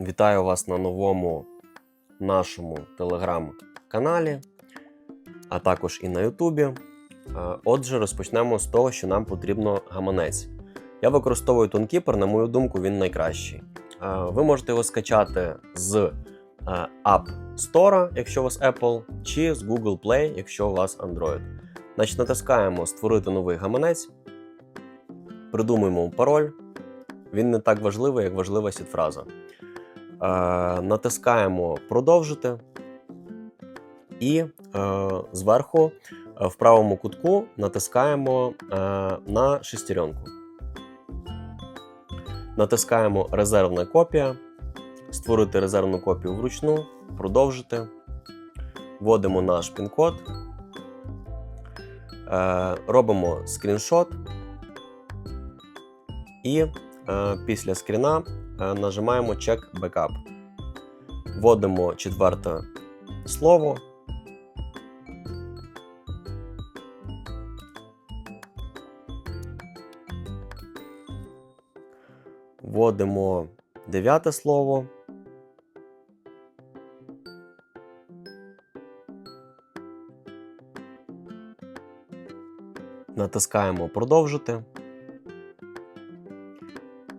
Вітаю вас на новому нашому телеграм-каналі, а також і на Ютубі. Е, Отже, розпочнемо з того, що нам потрібно гаманець. Я використовую ToneKeeper, на мою думку, він найкращий. Е, Ви можете його скачати з е, App Store, якщо у вас Apple, чи з Google Play, якщо у вас Android. Значить, натискаємо Створити новий гаманець, придумуємо пароль. Він не так важливий, як важлива сітфраза. Е, натискаємо продовжити. І е, зверху е, в правому кутку натискаємо е, на шестеренку. Натискаємо резервна копія. Створити резервну копію вручну, продовжити. Вводимо наш пін-код. Е, робимо скріншот. І е, після скріна е, нажимаємо Check Backup. Вводимо четверте слово. Вводимо дев'яте слово. Натискаємо продовжити.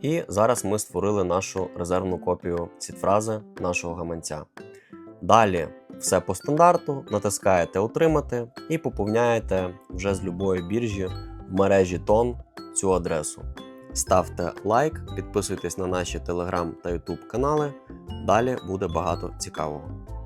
І зараз ми створили нашу резервну копію сітфрази нашого гаманця. Далі все по стандарту, натискаєте Отримати і поповняєте вже з любої біржі в мережі Тон цю адресу. Ставте лайк, підписуйтесь на наші телеграм та ютуб канали. Далі буде багато цікавого.